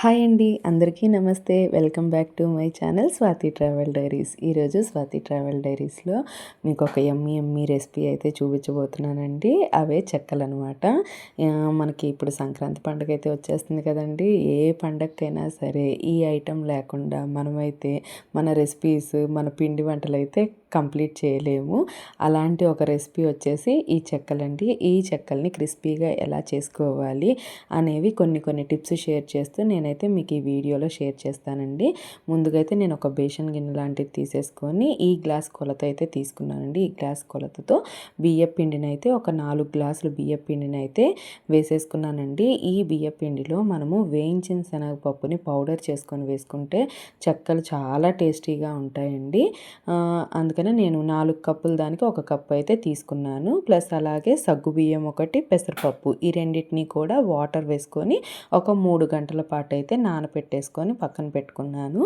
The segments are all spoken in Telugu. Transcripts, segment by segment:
హాయ్ అండి అందరికీ నమస్తే. Welcome back to my channel Swathi travel diaries. ఈరోజు స్వాతి ట్రావెల్ డైరీస్లో మీకు ఒక ఎమ్మి ఎమ్మి రెసిపీ అయితే చూపించబోతున్నానండి. అవే చెక్కలు అనమాట మనకి ఇప్పుడు సంక్రాంతి పండుగ అయితే వచ్చేస్తుంది కదండి. ఏ పండగకైనా సరే ఈ ఐటెం లేకుండా మనమైతే మన రెసిపీస్ మన పిండి వంటలు అయితే కంప్లీట్ చేయలేము. అలాంటి ఒక రెసిపీ వచ్చేసి ఈ చెక్కలండి. ఈ చెక్కల్ని క్రిస్పీగా ఎలా చేసుకోవాలి అనేవి కొన్ని కొన్ని టిప్స్ షేర్ చేస్తూ నేనైతే మీకు ఈ వీడియోలో షేర్ చేస్తానండి. ముందుగా అయితే నేను ఒక బేషన్ గిన్నె లాంటిది తీసేసుకొని ఈ గ్లాస్ కొలత అయితే తీసుకున్నానండి. ఈ గ్లాస్ కొలతతో బియ్య పిండిని అయితే ఒక నాలుగు గ్లాసులు బియ్య పిండిని అయితే వేసేసుకున్నానండి. ఈ బియ్య పిండిలో మనము వేయించిన శనగపప్పుని పౌడర్ చేసుకొని వేసుకుంటే చెక్కలు చాలా టేస్టీగా ఉంటాయండి. అందుకు అందుకనే నేను నాలుగు కప్పుల దానికి ఒక కప్పు అయితే తీసుకున్నాను. ప్లస్ అలాగే సగ్గు బియ్యం ఒకటి పెసరపప్పు ఈ రెండింటిని కూడా వాటర్ వేసుకొని ఒక మూడు గంటల పాటు అయితే నానపెట్టేసుకొని పక్కన పెట్టుకున్నాను.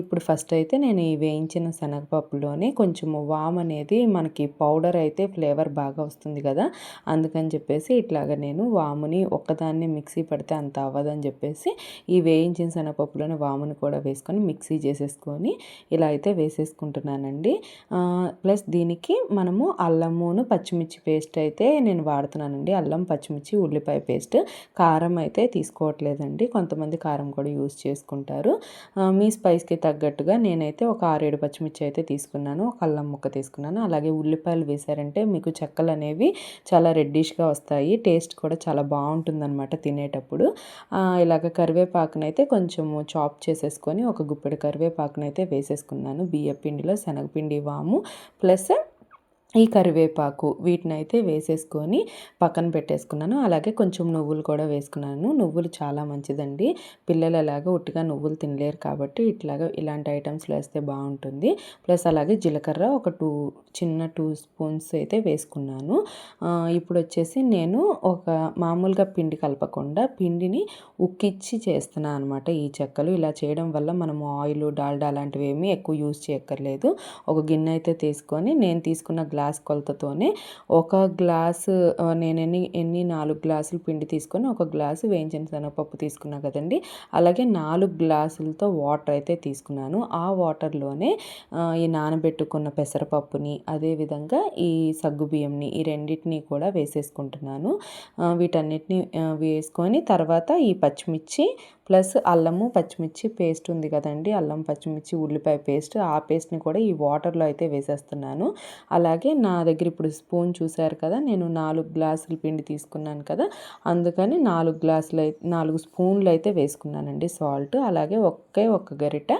ఇప్పుడు ఫస్ట్ అయితే నేను ఈ వేయించిన శనగపప్పులోనే కొంచెం వామ్ అనేది మనకి పౌడర్ అయితే ఫ్లేవర్ బాగా వస్తుంది కదా అందుకని చెప్పేసి ఇట్లాగ నేను వాముని ఒక్కదాన్ని మిక్సీ పడితే అంత అవ్వదని చెప్పేసి ఈ వేయించిన శనగపప్పులోనే వాముని కూడా వేసుకొని మిక్సీ చేసేసుకొని ఇలా అయితే వేసేసుకుంటున్నానండి. ప్లస్ దీనికి మనము అల్లమును పచ్చిమిర్చి పేస్ట్ అయితే నేను వాడుతున్నానండి. అల్లం పచ్చిమిర్చి ఉల్లిపాయ పేస్ట్. కారం అయితే తీసుకోవట్లేదండి. కొంతమంది కారం కూడా యూస్ చేసుకుంటారు. మీ స్పైస్కి తగ్గట్టుగా నేనైతే ఒక ఆరేడు పచ్చిమిర్చి అయితే తీసుకున్నాను. ఒక అల్లం ముక్క తీసుకున్నాను. అలాగే ఉల్లిపాయలు వేసారంటే మీకు చెక్కలు అనేవి చాలా రెడ్డిష్గా వస్తాయి. టేస్ట్ కూడా చాలా బాగుంటుందన్నమాట తినేటప్పుడు. ఇలాగ కరివేపాకునైతే కొంచెము చాప్ చేసేసుకొని ఒక గుప్పెడు కరివేపాకునైతే వేసేసుకున్నాను. బియ్య పిండిలో శనగపిండి వాము. ప్లస్ ఈ కరివేపాకు వీటిని అయితే వేసేసుకొని పక్కన పెట్టేసుకున్నాను. అలాగే కొంచెం నువ్వులు కూడా వేసుకున్నాను. నువ్వులు చాలా మంచిదండి. పిల్లలు అలాగా ఉట్టిగా నువ్వులు తినలేరు కాబట్టి ఇట్లాగా ఇలాంటి ఐటమ్స్లో వేస్తే బాగుంటుంది. ప్లస్ అలాగే జీలకర్ర ఒక టూ చిన్న టూ స్పూన్స్ అయితే వేసుకున్నాను. ఇప్పుడు వచ్చేసి నేను ఒక మామూలుగా పిండి కలపకుండా పిండిని ఉక్కిచ్చి చేస్తున్నాను అనమాట ఈ చెక్కలు. ఇలా చేయడం వల్ల మనము ఆయిల్ డాల్డా అలాంటివి ఏమీ ఎక్కువ యూజ్ చేయక్కర్లేదు. ఒక గిన్నె అయితే తీసుకొని నేను తీసుకున్న గ్లాస్ కొలతతోనే ఒక గ్లాసు నేను ఎన్ని ఎన్ని నాలుగు గ్లాసులు పిండి తీసుకొని ఒక గ్లాసు వేయించిన శనగపప్పు తీసుకున్నా కదండి. అలాగే నాలుగు గ్లాసులతో వాటర్ అయితే తీసుకున్నాను. ఆ వాటర్లోనే ఈ నానబెట్టుకున్న పెసరపప్పుని అదేవిధంగా ఈ సగ్గు బియ్యంని ఈ రెండింటిని కూడా వేసేసుకుంటున్నాను. వీటన్నిటిని వేసుకొని తర్వాత ఈ పచ్చిమిర్చి ప్లస్ అల్లము పచ్చిమిర్చి పేస్ట్ ఉంది కదండి. అల్లం పచ్చిమిర్చి ఉల్లిపాయ పేస్ట్. ఆ పేస్ట్ని కూడా ఈ వాటర్లో అయితే వేసేస్తున్నాను. అలాగే నా దగ్గర ఇప్పుడు స్పూన్ చూశారు కదా నేను నాలుగు గ్లాసుల పిండి తీసుకున్నాను కదా అందుకని నాలుగు గ్లాసులు అయితే నాలుగు స్పూన్లు అయితే వేసుకున్నానండి సాల్ట్. అలాగే ఒకే ఒక్క గరిట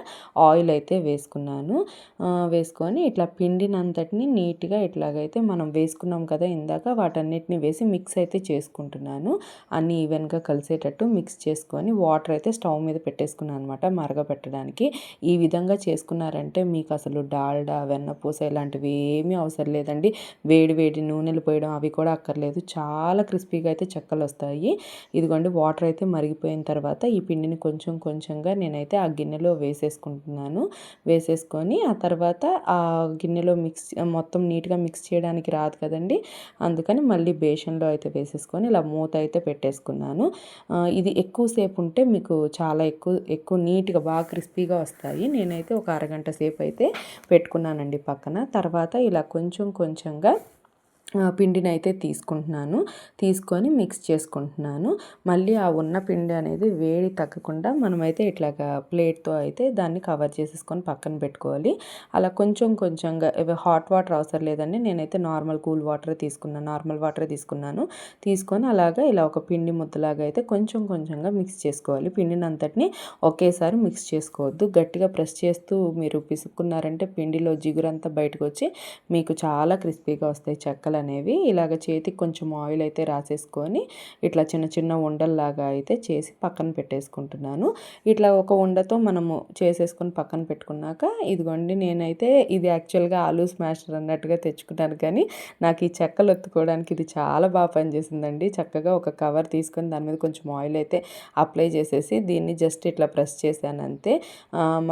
ఆయిల్ అయితే వేసుకున్నాను. వేసుకొని ఇట్లా పిండినంతటిని నీట్గా ఇట్లాగైతే మనం వేసుకున్నాం కదా ఇందాక వాటన్నిటిని వేసి మిక్స్ అయితే చేసుకుంటున్నాను. అన్నీ ఈవెన్గా కలిసేటట్టు మిక్స్ చేసుకొని వాటర్ అయితే స్టవ్ మీద పెట్టేసుకున్నాను అనమాట మరగబెట్టడానికి. ఈ విధంగా చేసుకున్నారంటే మీకు అసలు డాల్డా వెన్నపూస ఇలాంటివి ఏమీ అవసరం లేదండి. వేడి వేడి నూనెలు పోయడం అవి కూడా అక్కర్లేదు. చాలా క్రిస్పీగా అయితే చెక్కలు వస్తాయి. ఇదిగోండి వాటర్ అయితే మరిగిపోయిన తర్వాత ఈ పిండిని కొంచెం కొంచెంగా నేనైతే ఆ గిన్నెలో వేసేసుకుంటున్నాను. వేసేసుకొని ఆ తర్వాత ఆ గిన్నెలో మిక్స్ మొత్తం నీట్గా మిక్స్ చేయడానికి రాదు కదండి. అందుకని మళ్ళీ బేషన్లో అయితే వేసేసుకొని ఇలా మూత అయితే పెట్టేసుకున్నాను. ఇది ఎక్కువసేపు ఉంటే మీకు మీకు చాలా ఎక్కువ ఎక్కువ నీట్గా బాగా క్రిస్పీగా వస్తాయి. నేనైతే ఒక అరగంట సేపు అయితే పెట్టుకున్నానండి పక్కన. తర్వాత ఇలా కొంచెం కొంచెంగా పిండిని అయితే తీసుకుంటున్నాను. తీసుకొని మిక్స్ చేసుకుంటున్నాను. మళ్ళీ ఆ ఉన్న పిండి అనేది వేడి తగ్గకుండా మనమైతే ఇట్లాగా ప్లేట్తో అయితే దాన్ని కవర్ చేసేసుకొని పక్కన పెట్టుకోవాలి. అలా కొంచెం కొంచెంగా హాట్ వాటర్ అవసరం లేదండి. నేనైతే నార్మల్ కూల్ వాటర్ తీసుకున్నాను నార్మల్ వాటర్ తీసుకున్నాను. తీసుకొని అలాగా ఇలా ఒక పిండి ముద్దలాగా అయితే కొంచెం కొంచెంగా మిక్స్ చేసుకోవాలి. పిండిని అంతటిని ఒకేసారి మిక్స్ చేసుకోవద్దు. గట్టిగా ప్రెస్ చేస్తూ మీరు పిసుక్కున్నారంటే పిండిలో జిగురంతా బయటకు వచ్చి మీకు చాలా క్రిస్పీగా వస్తాయి. చెక్కలు అనేవి ఇలాగ చేతికి కొంచెం ఆయిల్ అయితే రాసేసుకొని ఇట్లా చిన్న చిన్న ఉండల్లాగా అయితే చేసి పక్కన పెట్టేసుకుంటున్నాను. ఇట్లా ఒక ఉండతో మనము చేసేసుకొని పక్కన పెట్టుకున్నాక ఇదిగోండి నేనైతే ఇది యాక్చువల్గా ఆలూ స్మాషర్ అన్నట్టుగా తెచ్చుకున్నాను కానీ నాకు ఈ చెక్కలు ఒత్తుకోవడానికి ఇది చాలా బాగా పనిచేసిందండి. చక్కగా ఒక కవర్ తీసుకొని దాని మీద కొంచెం ఆయిల్ అయితే అప్లై చేసేసి దీన్ని జస్ట్ ఇట్లా ప్రెస్ చేశాను అంతే.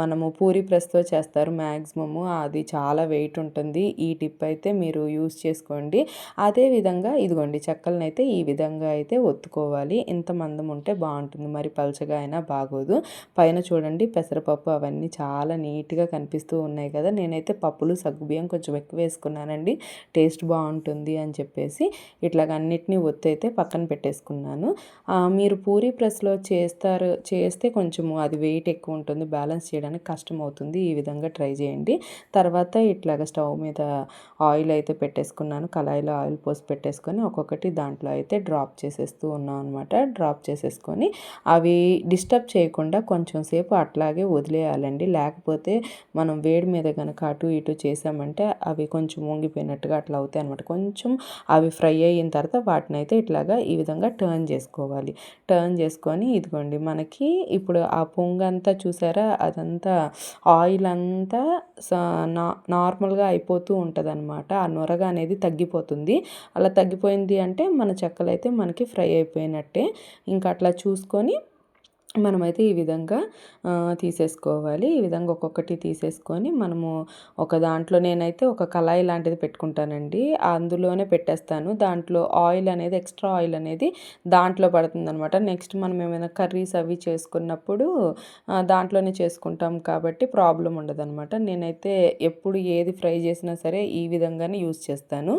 మనము పూరి ప్రెస్తో చేస్తారు మ్యాక్సిమము. అది చాలా వెయిట్ ఉంటుంది. ఈ టిప్ అయితే మీరు యూస్ చేసుకోండి. చేసుకోండి అదేవిధంగా ఇదిగోండి చెక్కలను అయితే ఈ విధంగా అయితే ఒత్తుకోవాలి. ఇంత మందం ఉంటే బాగుంటుంది. మరి పలచగా అయినా బాగోదు. పైన చూడండి పెసరపప్పు అవన్నీ చాలా నీట్గా కనిపిస్తూ ఉన్నాయి కదా. నేనైతే పప్పులు సగ్గుబియ్యం కొంచెం ఎక్కువ వేసుకున్నానండి. టేస్ట్ బాగుంటుంది అని చెప్పేసి ఇట్లాగ అన్నిటినీ ఒత్తి అయితే పక్కన పెట్టేసుకున్నాను. మీరు పూరి ప్రెస్లో చేస్తారు చేస్తే కొంచెము అది వెయిట్ ఎక్కువ ఉంటుంది. బ్యాలెన్స్ చేయడానికి కష్టం అవుతుంది ఈ విధంగా ట్రై చేయండి. తర్వాత ఇట్లాగ స్టవ్ మీద ఆయిల్ అయితే పెట్టేసుకున్నాను. కళాయిలో ఆయిల్ పోసి పెట్టేసుకొని ఒక్కొక్కటి దాంట్లో అయితే డ్రాప్ చేసేస్తూ ఉన్నాం అనమాట డ్రాప్ చేసేసుకొని అవి డిస్టర్బ్ చేయకుండా కొంచెం సేపు అట్లాగే వదిలేయాలండి. లేకపోతే మనం వేడి మీద కనుక అటు ఇటు చేసామంటే అవి కొంచెం వంగిపోయినట్టుగా అట్లా అవుతాయి అనమాట కొంచెం అవి ఫ్రై అయిన తర్వాత వాటిని అయితే ఇట్లాగా ఈ విధంగా టర్న్ చేసుకోవాలి. టర్న్ చేసుకొని ఇదిగోండి మనకి ఇప్పుడు ఆ పొంగంతా చూసారా? అదంతా ఆయిల్ అంతా నార్మల్గా అయిపోతూ ఉంటుంది అనమాట ఆ నొరగ అనేది తగ్గిపోతుంది అలా తగ్గిపోయింది అంటే మన చెక్కలు అయితే మనకి ఫ్రై అయిపోయినట్టే. ఇంకా అట్లా చూసుకొని మనమైతే ఈ విధంగా తీసేసుకోవాలి. ఈ విధంగా ఒక్కొక్కటి తీసేసుకొని మనము ఒక దాంట్లో నేనైతే ఒక కళాయి లాంటిది పెట్టుకుంటానండి. అందులోనే పెట్టేస్తాను. దాంట్లో ఆయిల్ అనేది ఎక్స్ట్రా ఆయిల్ అనేది దాంట్లో పడుతుందనమాట. నెక్స్ట్ మనం ఏమైనా కర్రీస్ అవి చేసుకున్నప్పుడు దాంట్లోనే చేసుకుంటాం కాబట్టి ప్రాబ్లం ఉండదు అనమాట నేనైతే ఎప్పుడు ఏది ఫ్రై చేసినా సరే ఈ విధంగానే యూజ్ చేస్తాను.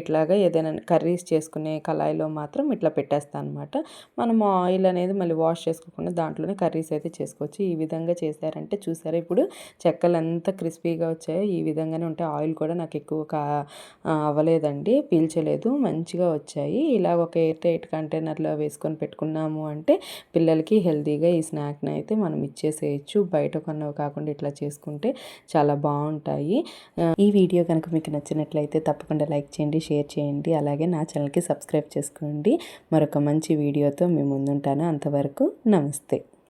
ఇట్లాగా ఏదైనా కర్రీస్ చేసుకునే కళాయిలో మాత్రం ఇట్లా పెట్టేస్తాను అనమాట మనం ఆయిల్ అనేది మళ్ళీ వాష్ చేసుకోకుండా దాంట్లోనే కర్రీస్ అయితే చేసుకోవచ్చు. ఈ విధంగా చేశారంటే చూసారా? ఇప్పుడు చెక్కలు అంతా క్రిస్పీగా వచ్చాయో. ఈ విధంగానే ఉంటాయి ఆయిల్ కూడా నాకు ఎక్కువ కా అవ్వలేదండి. పీల్చలేదు. మంచిగా వచ్చాయి. ఇలా ఒక ఎయిర్ టైట్ కంటైనర్లో వేసుకొని పెట్టుకున్నాము అంటే పిల్లలకి హెల్తీగా ఈ స్నాక్ని అయితే మనం ఇచ్చేసేయచ్చు. బయట కొన్నవి కాకుండా ఇట్లా చేసుకుంటే చాలా బాగుంటాయి. ఈ వీడియో కనుక మీకు నచ్చినట్లయితే తప్పకుండా లైక్ చేయండి షేర్ చేయండి. అలాగే నా ఛానల్కి సబ్స్క్రైబ్ చేసుకోండి. మరొక మంచి వీడియోతో మేము ముందుంటాను. అంతవరకు నమస్తే.